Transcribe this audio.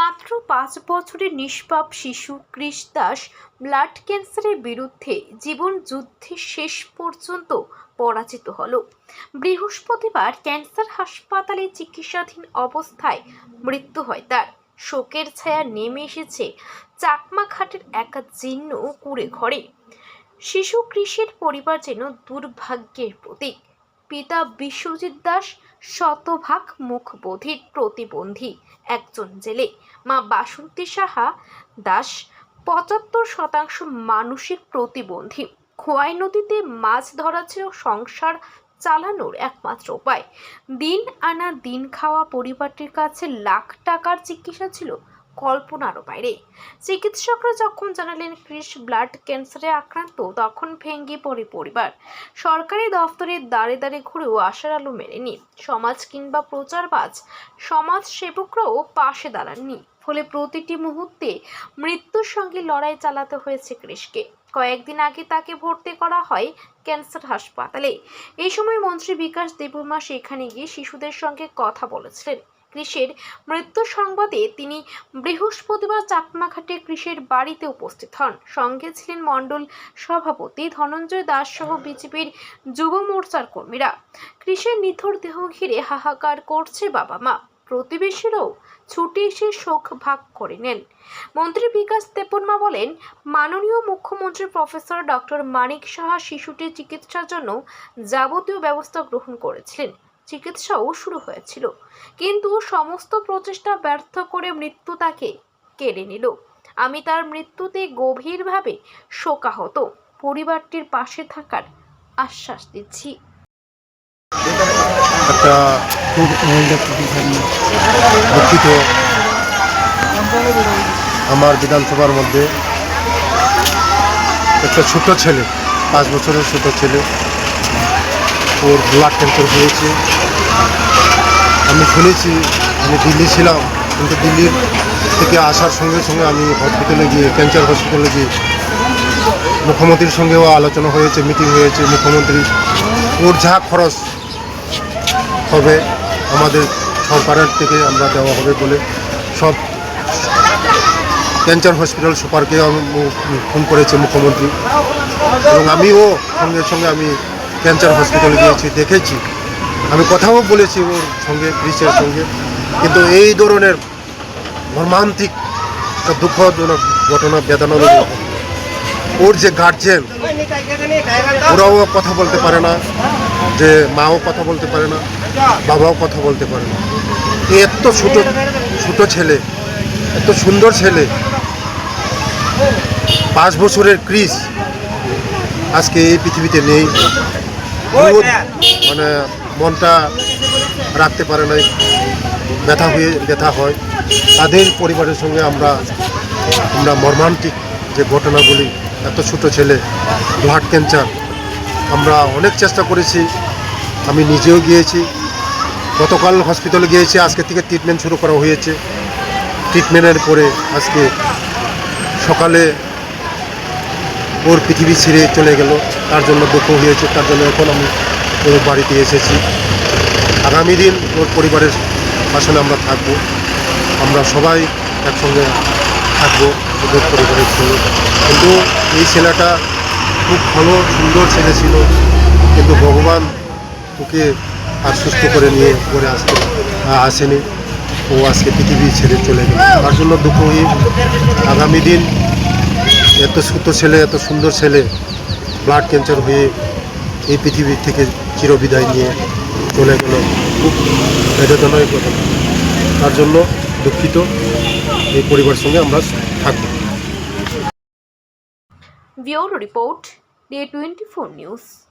মাত্র পাঁচ বছরের নিষ্পাপ শিশু কৃষ দাস ব্লাড ক্যান্সারের বিরুদ্ধে জীবন যুদ্ধে শেষ পর্যন্ত পরাজিত হল। বৃহস্পতিবার ক্যান্সার হাসপাতালে চিকিৎসাধীন অবস্থায় মৃত্যু হয় তার। শোকের ছায়া নেমে এসেছে চাকমাঘাটের এক জীর্ণ কুড়ে ঘরে। শিশু কৃষির পরিবার যেন দুর্ভাগ্যের প্রতীক। পিতা বিশ্বজিৎ দাস শতভাগ মুখবোধির প্রতিবন্ধী। একজন জেলে। মা বাসন্তী সাহা দাস পঁচাত্তর শতাংশ মানসিক প্রতিবন্ধী। খোয়াই নদীতে মাছ ধরা ছিল সংসার চালানোর একমাত্র উপায়। দিন আনা দিন খাওয়া পরিবারটির কাছে লাখ টাকার চিকিৎসা ছিল। কল্পনারও বাইরে। চিকিৎসকরা যখন জানালেন ক্রিস ব্লাড ক্যান্সারে আক্রান্ত, তখন ভেঙে পড়ে পরিবার। সরকারি দফতরের দাঁড়ে দাঁড়ে ঘুরেও আশার আলো মেলেনি। সমাজ কিংবা প্রচারবাজ সমাজ সেবকরাও পাশে দাঁড়াননি। ফলে প্রতিটি মুহূর্তে মৃত্যুর সঙ্গে লড়াই চালাতে হয়েছে ক্রিসকে। কয়েকদিন আগে তাকে ভর্তি করা হয় ক্যান্সার হাসপাতালে। এই সময় মন্ত্রী বিকাশ দেববর্মা সেখানে গিয়ে শিশুদের সঙ্গে কথা বলেছিলেন। কৃষের মৃত্যু সংবাদে তিনি বৃহস্পতিবার চাকমাঘাটে কৃষের বাড়িতে উপস্থিত হন। সঙ্গে ছিলেন মণ্ডল সভাপতি ধনঞ্জয় দাস সহ বিজেপির যুব মোর্চার কর্মীরা। কৃষের নিথর দেহ ঘিরে হাহাকার করছে বাবা মা। প্রতিবেশীরাও ছুটে এসে শোক ভাগ করে নেন। মন্ত্রী বিকাশ দেববর্মা বলেন, মাননীয় মুখ্যমন্ত্রী প্রফেসর ডক্টর মানিক সাহা শিশুটির চিকিৎসার জন্য যাবতীয় ব্যবস্থা গ্রহণ করেছিলেন। চিকিৎসাও শুরু হয়েছিল। কিন্তু সমস্ত প্রচেষ্টা ব্যর্থ করে মৃত্যু তাকে কেড়ে নিল। আমি তার মৃত্যুতে গভীরভাবে শোকাহত। পরিবারটির পাশে থাকার আশ্বাস দিচ্ছি। একটা আমার বিধানসভার মধ্যে একটা ছোট ছেলে, পাঁচ বছরের ছোট ছেলে, ওর ব্লাড ক্যান্সার হয়েছে। আমি শুনেছি, আমি দিল্লি ছিলাম, কিন্তু দিল্লির থেকে আসার সঙ্গে সঙ্গে আমি হসপিটালে গিয়ে ক্যান্সার হসপিটালে গিয়ে মুখ্যমন্ত্রীর সঙ্গেও আলোচনা হয়েছে মিটিং হয়েছে, মুখ্যমন্ত্রী ওর যা খরচ হবে আমাদের সরকারের থেকে আমরা দেওয়া হবে বলে সব ক্যান্সার হসপিটাল সুপারকে ফোন করেছে মুখ্যমন্ত্রী। এবং আমিও সঙ্গে সঙ্গে আমি ক্যান্সার হসপিটালে গিয়েছি, দেখেছি। আমি কথাও বলেছি ওর সঙ্গে ক্রিসের সঙ্গে। কিন্তু এই ধরনের মর্মান্তিক একটা দুঃখজনক ঘটনা বেদনাজনক ওর যে গার্জেন ওরাও কথা বলতে পারে না যে মাও কথা বলতে পারে না বাবাও কথা বলতে পারে না। এত ছোটো ছোটো ছেলে এত সুন্দর ছেলে। পাঁচ বছরের ক্রিস আজকে এই পৃথিবীতে নেই। বহুত মানে মনটা রাখতে পারে নাই, ব্যথা হয়ে, ব্যথা হয়। তাদের পরিবারের সঙ্গে আমরা আমরা মর্মান্তিক যে ঘটনাগুলি, এত ছোটো ছেলে, ব্লাড ক্যান্সার, আমরা অনেক চেষ্টা করেছি। আমি নিজেও গিয়েছি। গতকাল হসপিটালে গিয়েছি, আজকে থেকে ট্রিটমেন্ট শুরু করা হয়েছে। ট্রিটমেন্টের পরে আজকে সকালে ওর পৃথিবী ছেড়ে চলে গেল। তার জন্য দুঃখ হয়েছে, তার জন্য এখন আমি ওর বাড়িতে এসেছি। আগামী দিন ওর পরিবারের আসলে আমরা থাকব। আমরা সবাই একসঙ্গে থাকব ওদের পরিবারের সঙ্গে। কিন্তু এই ছেলেটা খুব ভালো, সুন্দর ছেলে ছিল। কিন্তু ভগবান ওকে আর সুস্থ করে নিয়ে করে আসতে, আসেনি। ও আজকে পৃথিবী ছেড়ে চলে গেল। তার জন্য দুঃখ হয়ে আগামী দিন এত ছোট ছেলে, এত সুন্দর ছেলে ব্লাড ক্যান্সার হয়ে এই পৃথিবীর থেকে চিরবিদায় নিয়ে চলে গেল। খুব বেদনায় ঘটনা। তার জন্য দুঃখিত। এই পরিবার সঙ্গে আমরা থাকব। Bureau report day twenty four news.